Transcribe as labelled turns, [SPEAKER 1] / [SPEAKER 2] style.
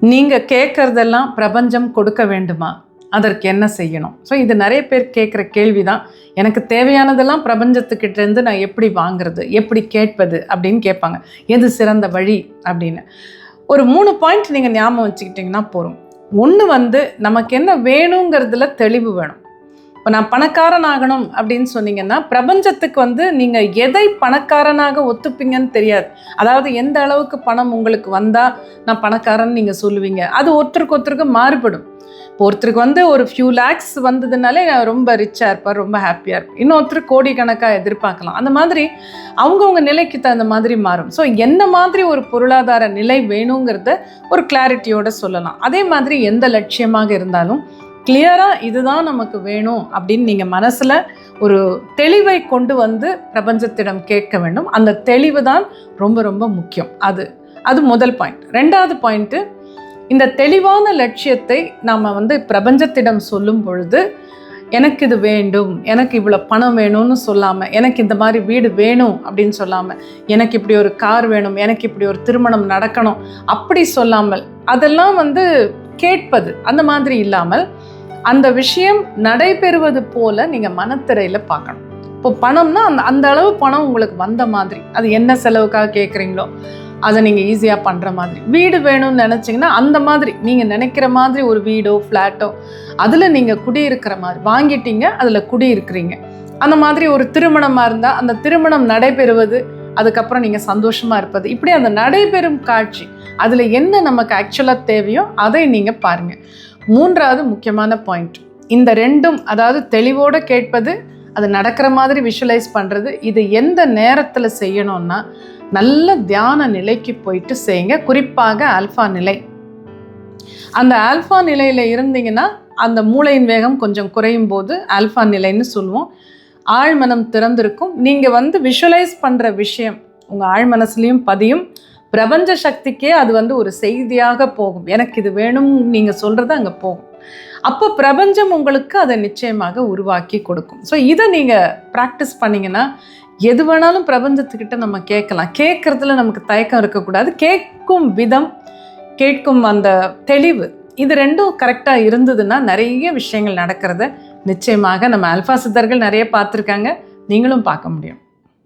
[SPEAKER 1] நீங்கள் கேட்குறதெல்லாம் பிரபஞ்சம் கொடுக்க வேண்டுமா? அதற்கு என்ன செய்யணும்? ஸோ இது நிறைய பேர் கேட்குற கேள்வி தான் எனக்கு தேவையானதெல்லாம் பிரபஞ்சத்துக்கிட்டேருந்து நான் எப்படி வாங்குறது? எப்படி கேட்பது? அப்படின்னு கேட்பாங்க. எது சிறந்த வழி? அப்படின்னு. ஒரு மூணு பாயிண்ட் நீங்கள் ஞாபகம் வச்சுக்கிட்டிங்கன்னா போதும். ஒன்று வந்து நமக்கு என்ன வேணுங்கிறதுல தெளிவு வேணும். இப்போ நான் பணக்காரன் ஆகணும் அப்படின்னு சொன்னீங்கன்னா பிரபஞ்சத்துக்கு வந்து நீங்கள் எதை பணக்காரனாக ஒத்துப்பீங்கன்னு தெரியாது. அதாவது எந்த அளவுக்கு பணம் உங்களுக்கு வந்தால் நான் பணக்காரன் நீங்கள் சொல்லுவீங்க. அது ஒருத்தருக்கு ஒருத்தருக்கு மாறுபடும். இப்போ ஒருத்தருக்கு வந்து ஒரு ஃபியூ லேக்ஸ் வந்ததுனாலே நான் ரொம்ப ரிச்சாக இருப்பார் ரொம்ப ஹாப்பியாக இருப்பேன். இன்னொருத்தர் கோடிக்கணக்காக எதிர்பார்க்கலாம். அந்த மாதிரி அவங்கவுங்க நிலைக்கு தகுந்த மாதிரி மாறும். ஸோ என்ன மாதிரி ஒரு பொருளாதார நிலை வேணுங்கிறத ஒரு கிளாரிட்டியோட சொல்லலாம். அதே மாதிரி எந்த லட்சியமாக இருந்தாலும் கிளியராக இதுதான் நமக்கு வேணும் அப்படின்னு நீங்கள் மனசில் ஒரு தெளிவை கொண்டு வந்து பிரபஞ்சத்திடம் கேட்க வேண்டும். அந்த தெளிவு தான் ரொம்ப ரொம்ப முக்கியம். அது அது முதல் பாயிண்ட் ரெண்டாவது பாயிண்ட்டு இந்த தெளிவான லட்சியத்தை நாம் வந்து பிரபஞ்சத்திடம் சொல்லும் பொழுது எனக்கு இது வேண்டும். எனக்கு இவ்வளோ பணம் வேணும்னு சொல்லாமல் எனக்கு இந்த மாதிரி வீடு வேணும் அப்படின்னு சொல்லாமல் எனக்கு இப்படி ஒரு கார் வேணும். எனக்கு இப்படி ஒரு திருமணம் நடக்கணும். அப்படி சொல்லாமல் அதெல்லாம் வந்து கேட்பது அந்த மாதிரி இல்லாமல் அந்த விஷயம் நடைபெறுவது போல நீங்கள் மனத்திரையில் பார்க்கணும். இப்போ பணம்னா அந்த அந்த அளவு பணம் உங்களுக்கு வந்த மாதிரி. அது என்ன செலவுக்காக கேட்குறீங்களோ அதை நீங்கள் ஈஸியாக பண்ணுற மாதிரி. வீடு வேணும்னு நினச்சிங்கன்னா அந்த மாதிரி நீங்கள் நினைக்கிற மாதிரி ஒரு வீடோ ஃப்ளாட்டோ அதில் நீங்கள் குடியிருக்கிற மாதிரி. வாங்கிட்டீங்க அதில் குடியிருக்கிறீங்க. அந்த மாதிரி ஒரு திருமணமாக இருந்தால் அந்த திருமணம் நடைபெறுவது அதுக்கப்புறம் நீங்கள் சந்தோஷமாக இருப்பது. இப்படி அந்த நடைபெறும் காட்சி அதில் என்ன நமக்கு ஆக்சுவலாக தேவையோ அதை நீங்கள் பாருங்கள் மூன்றாவது முக்கியமான பாயிண்ட் இந்த ரெண்டும் அதாவது தெளிவோடு கேட்பது அது நடக்கிற மாதிரி விஷுவலைஸ் பண்ணுறது இது எந்த நேரத்தில் செய்யணும்னா நல்ல தியான நிலைக்கு போயிட்டு செய்யுங்க. குறிப்பாக ஆல்ஃபா நிலை. அந்த ஆல்ஃபா நிலையில் இருந்தீங்கன்னா அந்த மூளையின் வேகம் கொஞ்சம் குறையும் போது ஆல்ஃபா நிலைன்னு சொல்லுவோம். ஆழ்மனம் திறந்திருக்கும். நீங்கள் வந்து விஷுவலைஸ் பண்ணுற விஷயம் உங்கள் ஆழ்மனசுலேயும் பதியும். பிரபஞ்ச சக்திக்கே அது வந்து ஒரு செய்தியாக போகும். எனக்கு இது வேணும் நீங்கள் சொல்கிறது அங்கே போகும். அப்போ பிரபஞ்சம் உங்களுக்கு அதை நிச்சயமாக உருவாக்கி கொடுக்கும். ஸோ இதை நீங்கள் ப்ராக்டிஸ் பண்ணிங்கன்னா எது வேணாலும் பிரபஞ்சத்துக்கிட்ட நம்ம கேட்கலாம். கேட்குறதுல நமக்கு தயக்கம் இருக்கக்கூடாது. கேட்கும் விதம் கேட்கும் அந்த தெளிவு இது ரெண்டும் கரெக்டாக இருந்ததுன்னா நிறைய விஷயங்கள் நடக்கிறத நிச்சயமாக நம்ம அல்ஃபா சித்தர்கள் நிறைய பார்த்துருக்காங்க. நீங்களும் பார்க்க முடியும்.